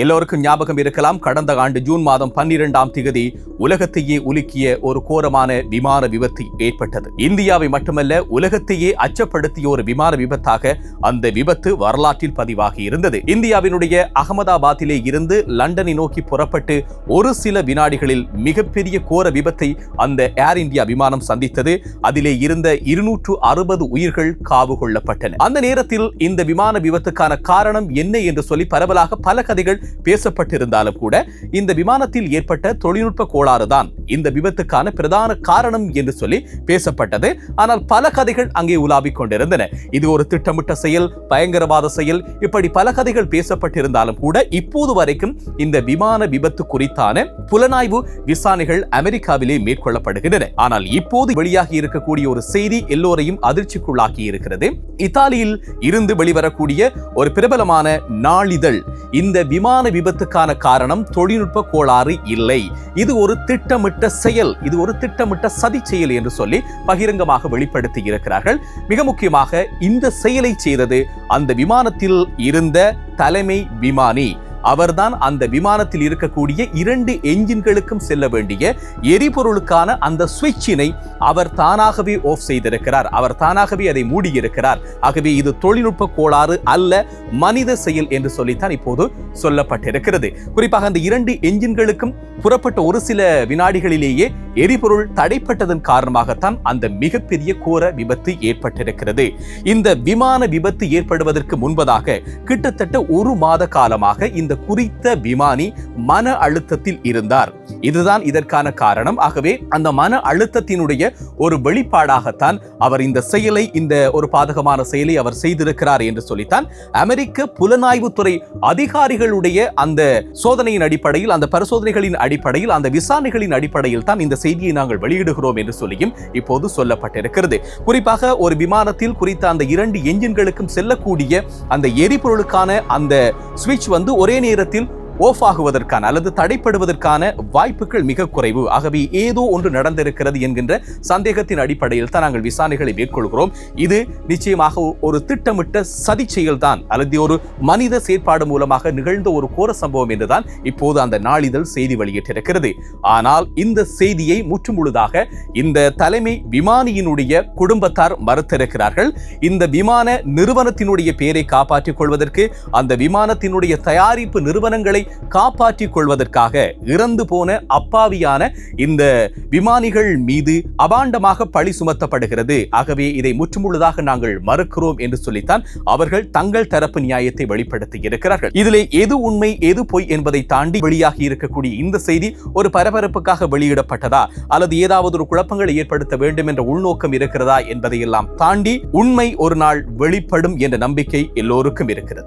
எல்லோருக்கும் ஞாபகம் இருக்கலாம். கடந்த ஆண்டு ஜூன் மாதம் பன்னிரெண்டாம் திகதி உலகத்தையே உலுக்கிய ஒரு கோரமான விமான விபத்து ஏற்பட்டது. இந்தியாவை மட்டுமல்ல உலகத்தையே அச்சப்படுத்திய ஒரு விமான விபத்தாக அந்த விபத்து வரலாற்றில் பதிவாகி இருந்தது. இந்தியாவினுடைய அகமதாபாத்திலே இருந்து லண்டனை நோக்கி புறப்பட்டு ஒரு சில வினாடிகளில் மிகப்பெரிய கோர விபத்தை அந்த ஏர் இந்தியா விமானம் சந்தித்தது. அதிலே இருந்த இருநூற்று அறுபது உயிர்கள் காவு கொள்ளப்பட்டன. அந்த நேரத்தில் இந்த விமான விபத்துக்கான காரணம் என்ன என்று சொல்லி பரவலாக பல கதைகள் பேசப்பட்டிருந்தாலும் கூட இந்த விமானத்தில் ஏற்பட்ட தொழில்நுட்ப கோளாறு தான் இந்த விபத்துக்கான பிரதான காரணம் என்று சொல்லி பேசப்பட்டது. ஆனால் பல கதைகள் அங்கே உலாவிக் கொண்டிருந்தன. இது ஒரு திட்டமிட்ட செயல் பயங்கரவாத செயல். இப்படி பல கதைகள் பேசப்பட்டிருந்தாலும் கூட இப்போது வரைக்கும் இந்த விமான விபத்து குறித்தான புலனாய்வு விசாரணைகள் அமெரிக்காவிலே மேற்கொள்ளப்படுகின்றன. ஆனால் இப்போது வெளியாகி இருக்கக்கூடிய ஒரு செய்தி எல்லோரையும் அதிர்ச்சிக்குள்ளாக்கி இருக்கிறது. இத்தாலியில் இருந்து வெளிவரக்கூடிய ஒரு பிரபலமான நாளிதழ். இந்த விமான விபத்துக்கான காரணம் தொழில்நுட்ப கோளாறு இல்லை. இது ஒரு திட்டமிட்ட செயல் இது ஒரு திட்டமிட்ட சதி செயல் என்று சொல்லி பகிரங்கமாக வெளிப்படுத்தி இருக்கிறார்கள். மிக முக்கியமாக இந்த செயலை செய்தது அந்த விமானத்தில் இருந்த தலைமை விமானி. அவர்தான் அந்த விமானத்தில் இருக்கக்கூடிய இரண்டு என்ஜின்களுக்கும் செல்ல வேண்டிய எரிபொருளுக்கான அந்த சுவிட்சினை அவர் தானாகவே ஆஃப் செய்திருக்கிறார். அவர் தானாகவே அதை மூடியிருக்கிறார். ஆகவே இது தொழில்நுட்ப கோளாறு அல்ல மனித செயல் என்று சொல்லித்தான் இப்போது சொல்லப்பட்டிருக்கிறது. குறிப்பாக அந்த இரண்டு என்ஜின்களுக்கும் புறப்பட்ட ஒரு சில வினாடிகளிலேயே எரிபொருள் தடைப்பட்டதன் காரணமாகத்தான் அந்த மிகப்பெரிய கோர விபத்து ஏற்பட்டிருக்கிறது. இந்த விமான விபத்து ஏற்படுவதற்கு முன்பதாக கிட்டத்தட்ட ஒரு மாத காலமாக இந்த இந்த குறித்த விமானி மன அழுத்தத்தில் இருந்தார். இதுதான் இதற்கான காரணம். ஆகவே அந்த மன அழுத்தத்தினுடைய ஒரு வெளிப்பாடாகத்தான் அவர் இந்த செயலை இந்த ஒரு பாதகமான செயலை அவர் செய்திருக்கிறார் என்று சொல்லித்தான் அமெரிக்க புலனாய்வுத்துறை அதிகாரிகளுடைய அந்த சோதனையின் அடிப்படையில் அந்த பரிசோதனைகளின் அடிப்படையில் அந்த விசாரணைகளின் அடிப்படையில் தான் இந்த செய்தியை நாங்கள் வெளியிடுகிறோம் என்று சொல்லியும் இப்போது சொல்லப்பட்டிருக்கிறது. குறிப்பாக ஒரு விமானத்தில் குறித்த அந்த இரண்டு என்ஜின்களுக்கும் செல்லக்கூடிய அந்த எரிபொருளுக்கான அந்த சுவிட்ச் வந்து ஒரே நேரத்தில் ஓஃப் ஆகுவதற்கான அல்லது தடைப்படுவதற்கான வாய்ப்புகள் மிக குறைவு. ஆகவே ஏதோ ஒன்று நடந்திருக்கிறது என்கின்ற சந்தேகத்தின் அடிப்படையில் தான் நாங்கள் விசாரணைகளை மேற்கொள்கிறோம். இது நிச்சயமாக ஒரு திட்டமிட்ட சதி செயல்தான் அல்லது ஒரு மனித செயற்பாடு மூலமாக நிகழ்ந்த ஒரு கோர சம்பவம் என்றுதான் இப்போது அந்த நாளிதழ் செய்தி வெளியிட்டிருக்கிறது. ஆனால் இந்த செய்தியை முற்றுமுழுதாக இந்த தலைமை விமானியினுடைய குடும்பத்தார் மறுத்திருக்கிறார்கள். இந்த விமான நிறுவனத்தினுடைய பெயரை காப்பாற்றிக் கொள்வதற்கு அந்த விமானத்தினுடைய தயாரிப்பு நிறுவனங்களை காப்பாற்றிக் கொள்வதற்காக இறந்து போன அப்பாவியான இந்த விமானிகள் மீது அபாண்டமாக பழி சுமத்தப்படுகிறது. ஆகவே இதை முற்றுமுழுதாக நாங்கள் மறுக்கிறோம் என்று சொல்லித்தான் அவர்கள் தங்கள் தரப்பு நியாயத்தை வெளிப்படுத்தி இருக்கிறார்கள் இதிலே எது உண்மை எது பொய் என்பதை தாண்டி வெளியாகி இருக்கக்கூடிய இந்த செய்தி ஒரு பரபரப்புக்காக வெளியிடப்பட்டதா? அல்லது ஏதாவது ஒரு குழப்பங்களை ஏற்படுத்த வேண்டும் என்ற உள்நோக்கம் இருக்கிறதா என்பதையெல்லாம் தாண்டி உண்மை ஒரு நாள் வெளிப்படும் என்ற நம்பிக்கை எல்லோருக்கும் இருக்கிறது.